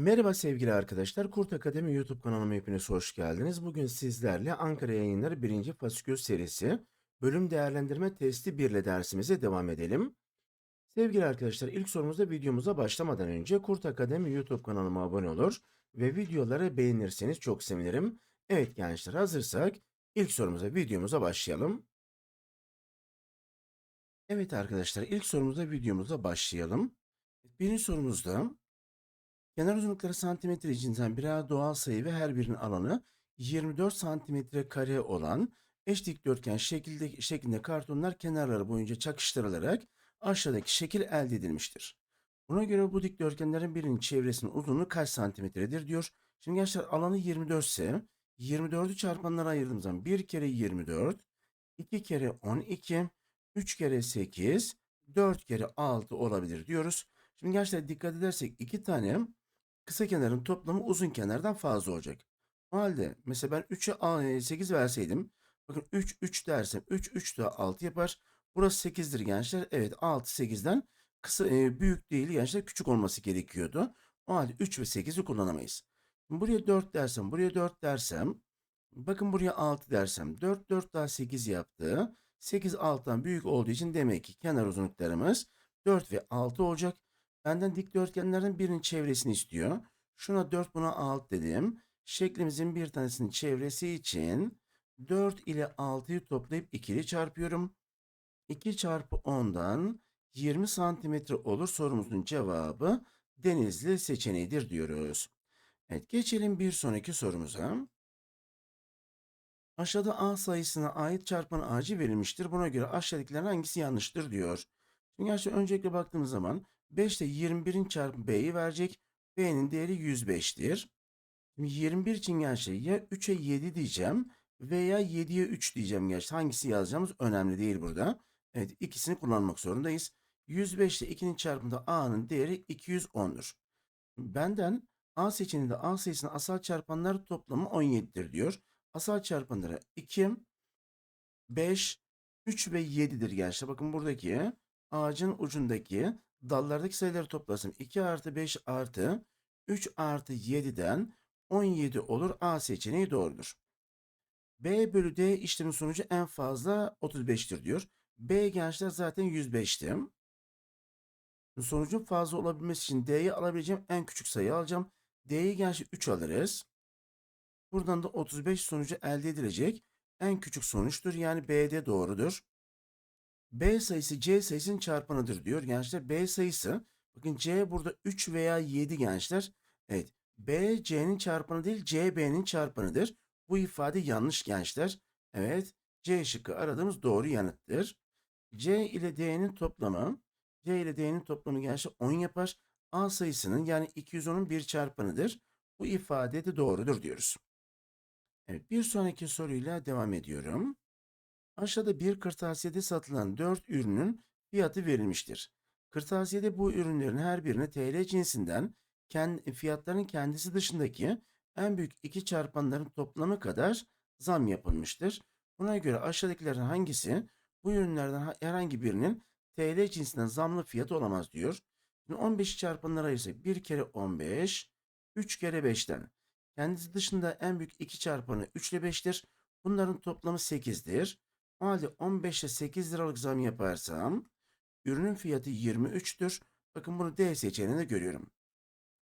Merhaba sevgili arkadaşlar. Kurt Akademi YouTube kanalıma hepiniz hoş geldiniz. Bugün sizlerle Ankara Yayınları 1. Fasikül serisi bölüm değerlendirme testi 1 ile dersimize devam edelim. Sevgili arkadaşlar ilk sorumuzda videomuza başlamadan önce Kurt Akademi YouTube kanalıma abone olur ve videoları beğenirseniz çok sevinirim. Evet gençler hazırsak ilk sorumuza videomuza başlayalım. Evet arkadaşlar ilk sorumuzda videomuza başlayalım. Birinci sorumuzda Kenar uzunlukları santimetre cinsinden birer doğal sayı ve her birinin alanı 24 santimetre kare olan eş dikdörtgen şekilde, şeklinde kartonlar kenarları boyunca çakıştırılarak aşağıdaki şekil elde edilmiştir. Buna göre bu dikdörtgenlerin birinin çevresinin uzunluğu kaç santimetredir diyor. Şimdi gençler alanı 24 ise 24'ü çarpanlara ayırdığımız zaman 1 kere 24, 2 kere 12, 3 kere 8, 4 kere 6 olabilir diyoruz. Şimdi gençler dikkat edersek iki tane kısa kenarın toplamı uzun kenardan fazla olacak. O halde mesela ben 3'e 8 verseydim. Bakın 3 3 dersem 3 3 daha 6 yapar. Burası 8'dir gençler. Evet 6 8'den kısa e, büyük değil gençler küçük olması gerekiyordu. O halde 3 ve 8'i kullanamayız. Buraya 4 dersem buraya 4 dersem bakın buraya 6 dersem 4 4 daha 8 yaptı. 8 6'dan büyük olduğu için demek ki kenar uzunluklarımız 4 ve 6 olacak. Benden dikdörtgenlerden birinin çevresini istiyor. Şuna 4 buna 6 dedim. Şeklimizin bir tanesinin çevresi için 4 ile 6'yı toplayıp ikili çarpıyorum. 2 çarpı 10'dan 20 santimetre olur sorumuzun cevabı Denizli seçeneğidir diyoruz. Evet geçelim bir sonraki sorumuza. Aşağıda A sayısına ait çarpan ağacı verilmiştir. Buna göre aşağıdakilerin hangisi yanlıştır diyor. Şimdi gerçi öncelikle baktığımız zaman 5 de 21'in çarpı B'yi verecek. B'nin değeri 105'tir. Şimdi 21 için gençler ya 3'e 7 diyeceğim veya 7'ye 3 diyeceğim gençler. Hangisi yazacağımız önemli değil burada. Evet ikisini kullanmak zorundayız. 105 ile 2'nin çarpımında A'nın değeri 210'dur. Benden A seçeneğinde A sayısının asal çarpanları toplamı 17'dir diyor. Asal çarpanları 2, 5, 3 ve 7'dir gençler. Bakın buradaki ağacın ucundaki dallardaki sayıları toplarsam 2 artı 5 artı 3 artı 7'den 17 olur. A seçeneği doğrudur. B bölü D işlemin sonucu en fazla 35'tir diyor. B gençler zaten 105'ti. Sonucun fazla olabilmesi için D'yi alabileceğim en küçük sayı alacağım. D'yi gençler 3 alırız. Buradan da 35 sonucu elde edilecek. En küçük sonuçtur. Yani B'de doğrudur. B sayısı C sayısının çarpanıdır diyor gençler. B sayısı bakın C burada 3 veya 7 gençler. Evet B C'nin çarpanı değil C B'nin çarpanıdır. Bu ifade yanlış gençler. Evet C şıkkı aradığımız doğru yanıttır. C ile D'nin toplamı C ile D'nin toplamı gençler 10 yapar. A sayısının yani 210'un bir çarpanıdır. Bu ifade de doğrudur diyoruz. Evet bir sonraki soruyla devam ediyorum. Aşağıda bir kırtasiyede satılan 4 ürünün fiyatı verilmiştir. Kırtasiyede bu ürünlerin her birine TL cinsinden kendi, fiyatların kendisi dışındaki en büyük iki çarpanların toplamı kadar zam yapılmıştır. Buna göre aşağıdakilerin hangisi bu ürünlerden herhangi birinin TL cinsinden zamlı fiyatı olamaz diyor. Şimdi 15 çarpanlara ayırsak 1 kere 15, 3 kere 5'ten. Kendisi dışında en büyük iki çarpanı 3 ile 5'tir. Bunların toplamı 8'dir. O halde 15'e 8 liralık zam yaparsam ürünün fiyatı 23'tür. Bakın bunu D seçeneğinde görüyorum.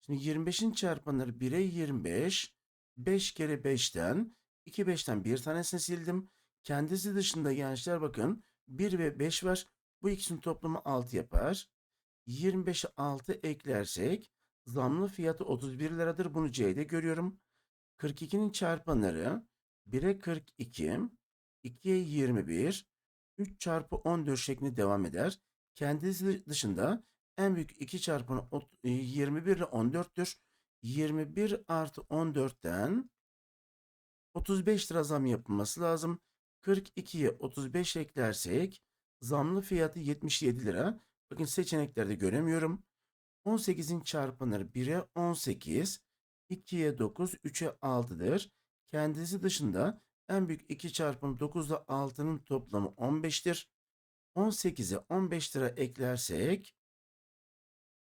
Şimdi 25'in çarpanları 1'e 25. 5 kere 5'ten 2 5'ten bir tanesini sildim. Kendisi dışında gençler bakın 1 ve 5 var. Bu ikisinin toplamı 6 yapar. 25'e 6 eklersek zamlı fiyatı 31 liradır. Bunu C'de görüyorum. 42'nin çarpanları 1'e 42, 2'ye 21, 3 çarpı 14 şeklinde devam eder. Kendisi dışında en büyük 2 çarpanı 21 ile 14'tür. 21 artı 14'ten 35 lira zam yapılması lazım. 42'ye 35 eklersek zamlı fiyatı 77 lira. Bakın seçeneklerde göremiyorum. 18'in çarpanları 1'e 18, 2'ye 9, 3'e 6'dır. Kendisi dışında en büyük 2 çarpımı 9 ile 6'nın toplamı 15'tir. 18'e 15 lira eklersek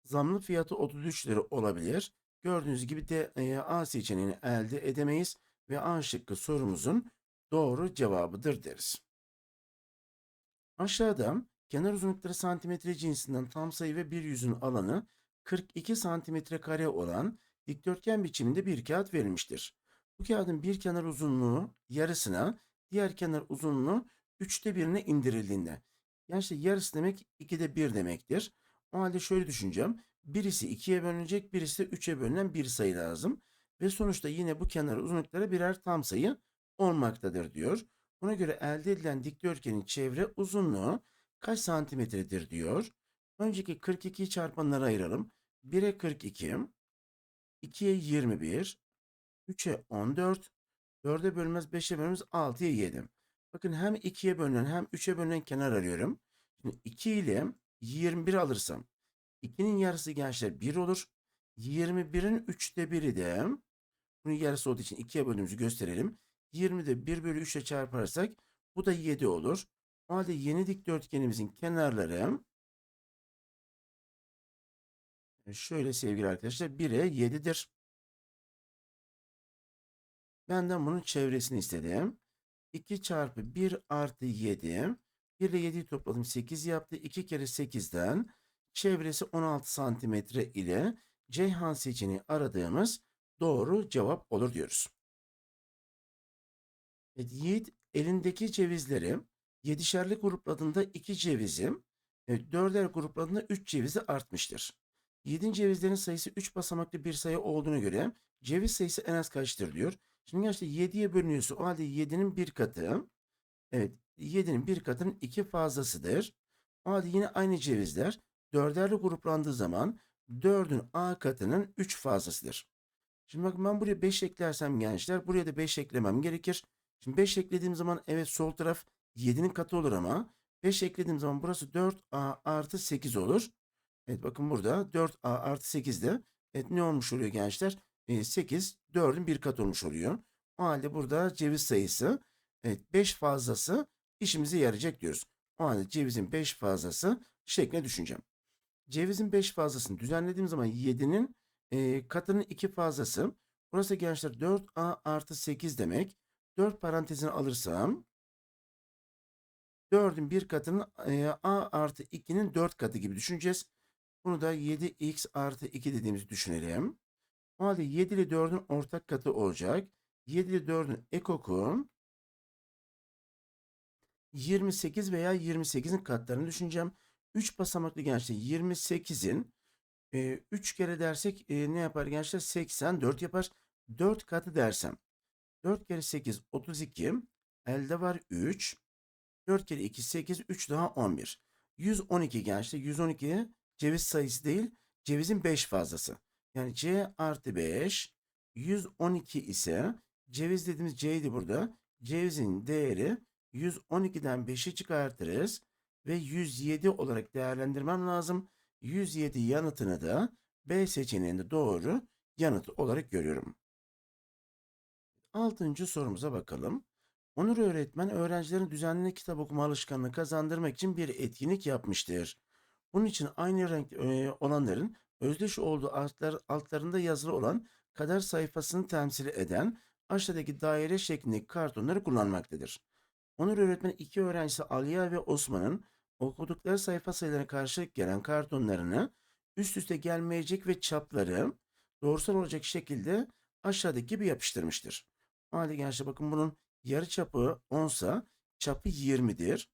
zamlı fiyatı 33 lira olabilir. Gördüğünüz gibi de e, A seçeneğini elde edemeyiz ve A şıkkı sorumuzun doğru cevabıdır deriz. Aşağıda kenar uzunlukları santimetre cinsinden tam sayı ve bir yüzün alanı 42 santimetre kare olan dikdörtgen biçiminde bir kağıt verilmiştir. Bu kağıdın bir kenar uzunluğu yarısına, diğer kenar uzunluğu üçte birine indirildiğinde. Yani işte yarısı demek ikide bir demektir. O halde şöyle düşüneceğim. Birisi ikiye bölünecek, birisi de üçe bölünen bir sayı lazım. Ve sonuçta yine bu kenar uzunlukları birer tam sayı olmaktadır diyor. Buna göre elde edilen dikdörtgenin çevre uzunluğu kaç santimetredir diyor. Önceki 42'yi çarpanlara ayıralım. 1'e 42, 2'ye 21, 3'e 14, 4'e bölünmez 5'e bölünmez 6'ya 7. Bakın hem 2'ye bölünen hem 3'e bölünen kenar arıyorum. Şimdi 2 ile 21 alırsam 2'nin yarısı gençler 1 olur. 21'in 3'te 1'i de bunun yarısı olduğu için 2'ye böldüğümüzü gösterelim. 20'de 1 bölü 3'e çarparsak bu da 7 olur. O halde yeni dikdörtgenimizin kenarları şöyle sevgili arkadaşlar 1'e 7'dir. Benden bunun çevresini istedim. 2 çarpı 1 artı 7. 1 ile 7'yi topladım 8 yaptı. 2 kere 8'den çevresi 16 santimetre ile Ceyhan seçeneği aradığımız doğru cevap olur diyoruz. Evet, Yiğit elindeki cevizleri yedişerli grupladığında 2 cevizi, evet, dörder grupladığında 3 cevizi artmıştır. Yiğit'in cevizlerin sayısı 3 basamaklı bir sayı olduğuna göre ceviz sayısı en az kaçtır diyor. Şimdi gerçekten 7'ye bölünüyorsa o halde 7'nin bir katı, evet 7'nin bir katının 2 fazlasıdır. O halde yine aynı cevizler dörderli gruplandığı zaman 4'ün A katının 3 fazlasıdır. Şimdi bakın ben buraya 5 eklersem gençler buraya da 5 eklemem gerekir. Şimdi 5 eklediğim zaman evet sol taraf 7'nin katı olur ama 5 eklediğim zaman burası 4A artı 8 olur. Evet bakın burada 4A artı 8 de evet ne olmuş oluyor gençler? E, 8 4'ün bir katı olmuş oluyor. O halde burada ceviz sayısı evet 5 fazlası işimize yarayacak diyoruz. O halde cevizin 5 fazlası şeklinde düşüneceğim. Cevizin 5 fazlasını düzenlediğim zaman 7'nin e, katının 2 fazlası. Burası gençler 4A artı 8 demek. 4 parantezini alırsam 4'ün bir katının e, A artı 2'nin 4 katı gibi düşüneceğiz. Bunu da 7x artı 2 dediğimizi düşünelim. Halde 7 ile 4'ün ortak katı olacak. 7 ile 4'ün ekoku 28 veya 28'in katlarını düşüneceğim. 3 basamaklı gençler 28'in e, 3 kere dersek e, ne yapar gençler? 84 yapar. 4 katı dersem 4 kere 8 32 elde var 3 4 kere 2 8 3 daha 11 112 gençler 112 ceviz sayısı değil cevizin 5 fazlası. Yani C artı 5 112 ise ceviz dediğimiz C'ydi burada. Cevizin değeri 112'den 5'i çıkartırız ve 107 olarak değerlendirmem lazım. 107 yanıtını da B seçeneğinde doğru yanıt olarak görüyorum. Altıncı sorumuza bakalım. Onur öğretmen öğrencilerin düzenli kitap okuma alışkanlığı kazandırmak için bir etkinlik yapmıştır. Bunun için aynı renk e, olanların özdeş olduğu altlar, altlarında yazılı olan kader sayfasını temsil eden aşağıdaki daire şeklindeki kartonları kullanmaktadır. Onur öğretmen iki öğrencisi Aliya ve Osman'ın okudukları sayfa sayılarına karşılık gelen kartonlarını üst üste gelmeyecek ve çapları doğrusal olacak şekilde aşağıdaki gibi yapıştırmıştır. O halde gençler bakın bunun yarı çapı 10 sa çapı 20'dir.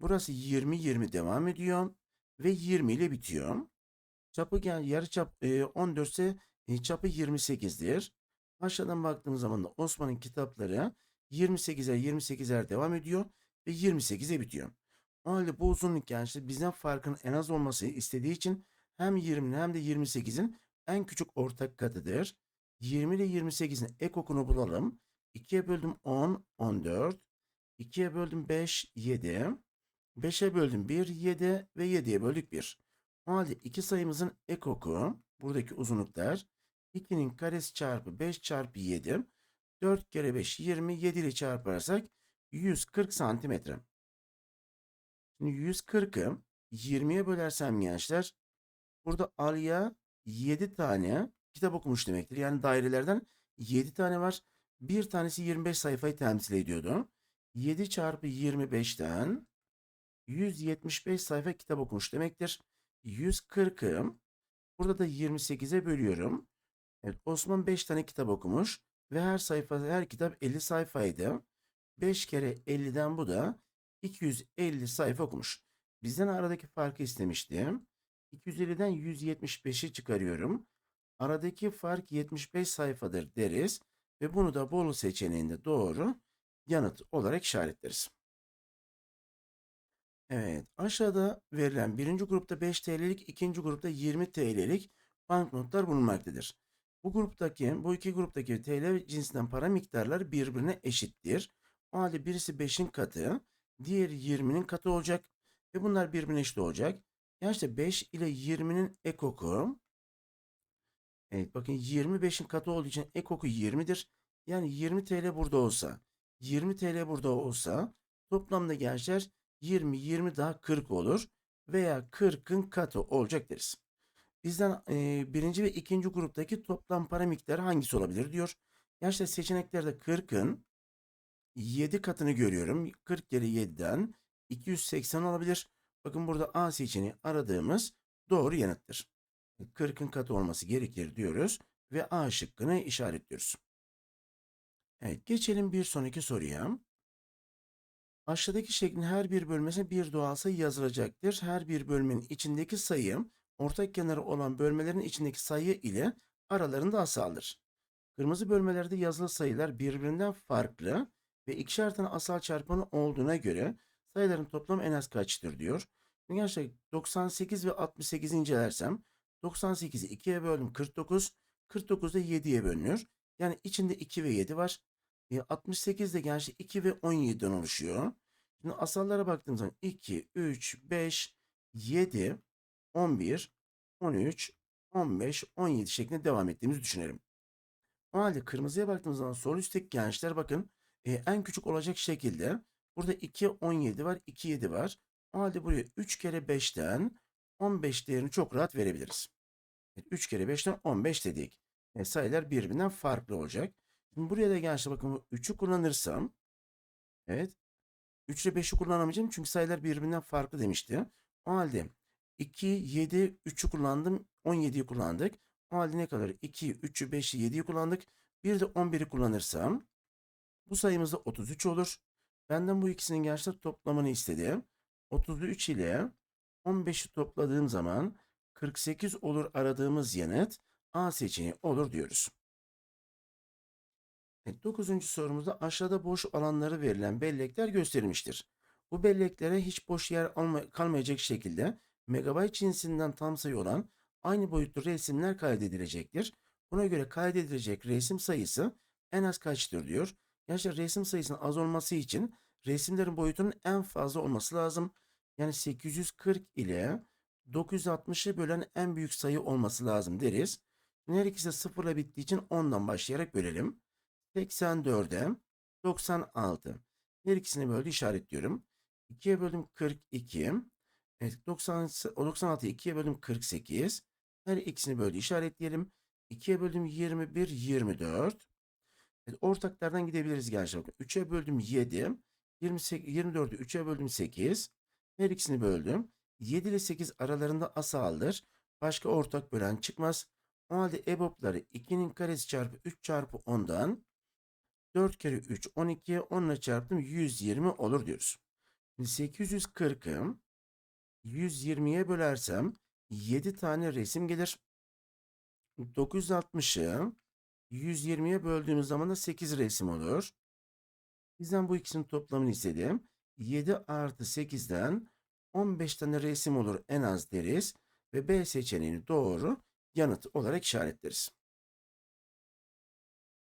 Burası 20-20 devam ediyor ve 20 ile bitiyor. Çapı gel yarı çap e, 14 ise e, çapı 28'dir. Aşağıdan baktığımız zaman da Osman'ın kitapları 28'er 28'er devam ediyor ve 28'e bitiyor. O halde bu uzunluk gençler bizden farkın en az olması istediği için hem 20'nin hem de 28'in en küçük ortak katıdır. 20 ile 28'in ek okunu bulalım. 2'ye böldüm 10, 14. 2'ye böldüm 5, 7. 5'e böldüm 1, 7 ve 7'ye böldük 1. O halde iki sayımızın ek oku, buradaki uzunluklar 2'nin karesi çarpı 5 çarpı 7. 4 kere 5, 20, 7 ile çarparsak 140 santimetre. Şimdi 140'ı 20'ye bölersem gençler, burada Aliya 7 tane kitap okumuş demektir. Yani dairelerden 7 tane var. Bir tanesi 25 sayfayı temsil ediyordu. 7 çarpı 25'ten 175 sayfa kitap okumuş demektir. 140'ı burada da 28'e bölüyorum. Evet, Osman 5 tane kitap okumuş ve her sayfa her kitap 50 sayfaydı. 5 kere 50'den bu da 250 sayfa okumuş. Bizden aradaki farkı istemiştim. 250'den 175'i çıkarıyorum. Aradaki fark 75 sayfadır deriz ve bunu da Bolu seçeneğinde doğru yanıt olarak işaretleriz. Evet, aşağıda verilen birinci grupta 5 TL'lik, ikinci grupta 20 TL'lik banknotlar bulunmaktadır. Bu gruptaki, bu iki gruptaki TL cinsinden para miktarları birbirine eşittir. O halde birisi 5'in katı, diğeri 20'nin katı olacak ve bunlar birbirine eşit olacak. Yani işte 5 ile 20'nin ekoku, evet bakın 25'in katı olduğu için ekoku 20'dir. Yani 20 TL burada olsa, 20 TL burada olsa toplamda gençler 20, 20 daha 40 olur veya 40'ın katı olacak deriz. Bizden e, birinci ve ikinci gruptaki toplam para miktarı hangisi olabilir diyor. Gençler seçeneklerde 40'ın 7 katını görüyorum. 40 kere 7'den 280 olabilir. Bakın burada A seçeneği aradığımız doğru yanıttır. 40'ın katı olması gerekir diyoruz ve A şıkkını işaretliyoruz. Evet geçelim bir sonraki soruya. Aşağıdaki şeklin her bir bölmesine bir doğal sayı yazılacaktır. Her bir bölmenin içindeki sayı ortak kenarı olan bölmelerin içindeki sayı ile aralarında asaldır. Kırmızı bölmelerde yazılı sayılar birbirinden farklı ve ikişer tane asal çarpanı olduğuna göre sayıların toplamı en az kaçtır diyor. Şimdi gerçekten 98 ve 68 incelersem 98'i 2'ye böldüm 49, 49 da 7'ye bölünür. Yani içinde 2 ve 7 var. E, 68 de gerçi 2 ve 17'den oluşuyor. Şimdi asallara baktığım zaman 2, 3, 5, 7, 11, 13, 15, 17 şeklinde devam ettiğimizi düşünelim. O halde kırmızıya baktığımız zaman sol üstteki gençler bakın e, en küçük olacak şekilde burada 2, 17 var, 2, 7 var. O halde buraya 3 kere 5'ten 15 değerini çok rahat verebiliriz. Evet, 3 kere 5'ten 15 dedik. E, sayılar birbirinden farklı olacak. Şimdi buraya da gençler bakın 3'ü kullanırsam evet 3 ile 5'i kullanamayacağım çünkü sayılar birbirinden farklı demişti. O halde 2, 7, 3'ü kullandım. 17'yi kullandık. O halde ne kadar? 2, 3'ü, 5'i, 7'yi kullandık. Bir de 11'i kullanırsam bu sayımız da 33 olur. Benden bu ikisinin gençler toplamını istedi. 33 ile 15'i topladığım zaman 48 olur aradığımız yanıt A seçeneği olur diyoruz. Evet, dokuzuncu sorumuzda aşağıda boş alanları verilen bellekler gösterilmiştir. Bu belleklere hiç boş yer alma, kalmayacak şekilde megabayt cinsinden tam sayı olan aynı boyutlu resimler kaydedilecektir. Buna göre kaydedilecek resim sayısı en az kaçtır diyor. Gerçi resim sayısının az olması için resimlerin boyutunun en fazla olması lazım. Yani 840 ile 960'ı bölen en büyük sayı olması lazım deriz. Her ikisi sıfırla bittiği için 10'dan başlayarak bölelim. 84'e 96. Her ikisini böyle işaretliyorum. 2'ye böldüm 42. Evet 90, 96'yı 2'ye böldüm 48. Her ikisini böyle işaretleyelim. 2'ye böldüm 21, 24. Evet, ortaklardan gidebiliriz gençler. 3'e böldüm 7. 28, 24'ü 3'e böldüm 8. Her ikisini böldüm. 7 ile 8 aralarında asaldır. Başka ortak bölen çıkmaz. O halde EBOB'ları 2'nin karesi çarpı 3 çarpı 10'dan 4 kere 3 12 10 ile çarptım 120 olur diyoruz. 840'ı 120'ye bölersem 7 tane resim gelir. 960'ı 120'ye böldüğümüz zaman da 8 resim olur. Bizden bu ikisinin toplamını istedim. 7 artı 8'den 15 tane resim olur en az deriz. Ve B seçeneğini doğru yanıt olarak işaretleriz.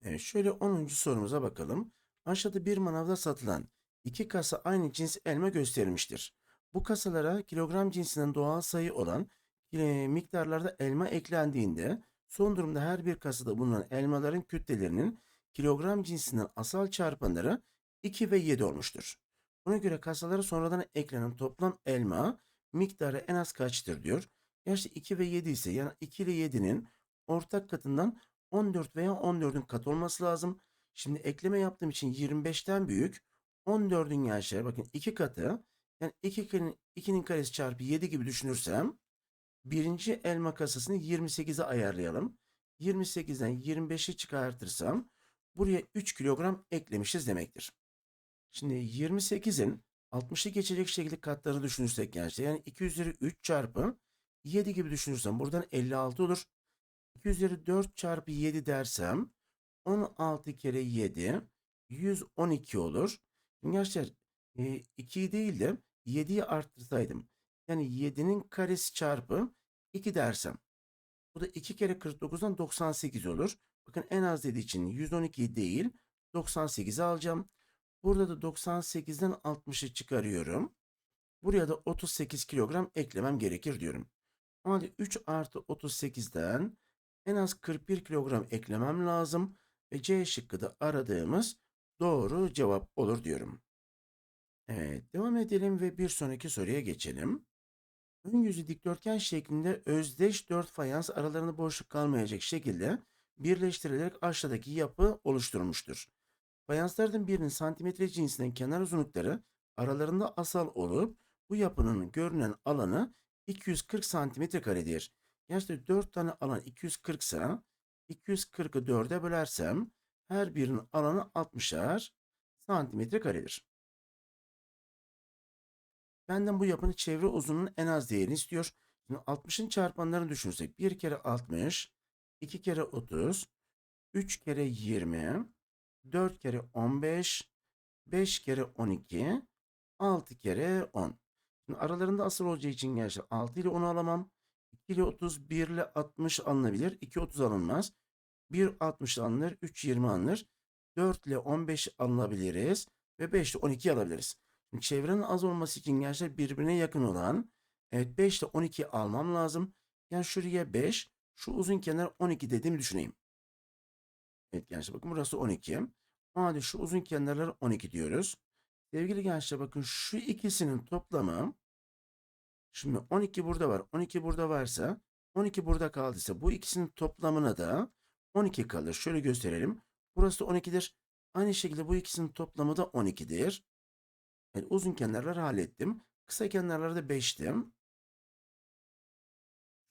Evet, şöyle 10. sorumuza bakalım. Aşağıda bir manavda satılan iki kasa aynı cins elma gösterilmiştir. Bu kasalara kilogram cinsinden doğal sayı olan e, miktarlarda elma eklendiğinde son durumda her bir kasada bulunan elmaların kütlelerinin kilogram cinsinden asal çarpanları 2 ve 7 olmuştur. Buna göre kasalara sonradan eklenen toplam elma miktarı en az kaçtır diyor. Gerçi 2 ve 7 ise yani 2 ile 7'nin ortak katından 14 veya 14'ün katı olması lazım. Şimdi ekleme yaptığım için 25'ten büyük 14'ün gençler bakın 2 katı yani 2'nin 2'nin karesi çarpı 7 gibi düşünürsem birinci elma kasasını 28'e ayarlayalım. 28'den 25'i çıkartırsam buraya 3 kilogram eklemişiz demektir. Şimdi 28'in 60'ı geçecek şekilde katlarını düşünürsek gençler yani 2 üzeri 3 çarpı 7 gibi düşünürsem buradan 56 olur. 2 üzeri 4 çarpı 7 dersem 16 kere 7 112 olur. Şimdi gençler e, 2'yi değil de 7'yi arttırsaydım yani 7'nin karesi çarpı 2 dersem bu da 2 kere 49'dan 98 olur. Bakın en az dediği için 112 değil 98'i alacağım. Burada da 98'den 60'ı çıkarıyorum. Buraya da 38 kilogram eklemem gerekir diyorum. O halde 3 artı 38'den en az 41 kilogram eklemem lazım. Ve C şıkkı da aradığımız doğru cevap olur diyorum. Evet devam edelim ve bir sonraki soruya geçelim. Ön yüzü dikdörtgen şeklinde özdeş dört fayans aralarında boşluk kalmayacak şekilde birleştirilerek aşağıdaki yapı oluşturulmuştur. Fayanslardan birinin santimetre cinsinden kenar uzunlukları aralarında asal olup bu yapının görünen alanı 240 santimetre karedir. Gerçekten 4 tane alan 240 ise 240'ı 4'e bölersem her birinin alanı 60'ar santimetre karedir. Benden bu yapının çevre uzunluğunun en az değerini istiyor. Şimdi 60'ın çarpanlarını düşünürsek 1 kere 60, 2 kere 30, 3 kere 20, 4 kere 15, 5 kere 12, 6 kere 10. Şimdi aralarında asıl olacağı için gençler 6 ile 10'u alamam. 2 ile 30, 1 ile 60 alınabilir. 2 30 alınmaz. 1 60 alınır, 3 20 alınır. 4 ile 15 alınabiliriz ve 5 ile 12 alabiliriz. Şimdi çevrenin az olması için gençler birbirine yakın olan evet 5 ile 12 almam lazım. Yani şuraya 5, şu uzun kenar 12 dediğimi düşüneyim. Evet gençler bakın burası 12. O halde şu uzun kenarları 12 diyoruz. Sevgili gençler bakın şu ikisinin toplamı şimdi 12 burada var. 12 burada varsa 12 burada kaldıysa bu ikisinin toplamına da 12 kalır. Şöyle gösterelim. Burası da 12'dir. Aynı şekilde bu ikisinin toplamı da 12'dir. Evet, uzun kenarları hallettim. Kısa kenarları da 5'tim.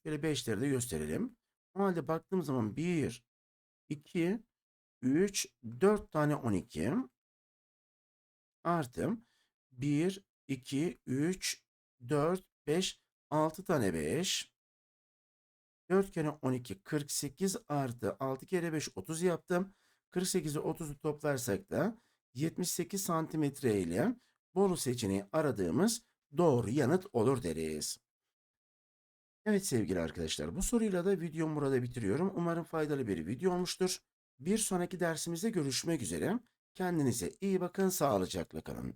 Şöyle 5'leri de gösterelim. O halde baktığım zaman 1, 2, 3, 4 tane 12 artı 1, 2, 3, 4, 5, 6 tane 5. 4 kere 12, 48 artı 6 kere 5, 30 yaptım. 48'i 30'u toplarsak da 78 santimetre ile Bolu seçeneği aradığımız doğru yanıt olur deriz. Evet sevgili arkadaşlar bu soruyla da videomu burada bitiriyorum. Umarım faydalı bir video olmuştur. Bir sonraki dersimizde görüşmek üzere. Kendinize iyi bakın, sağlıcakla kalın.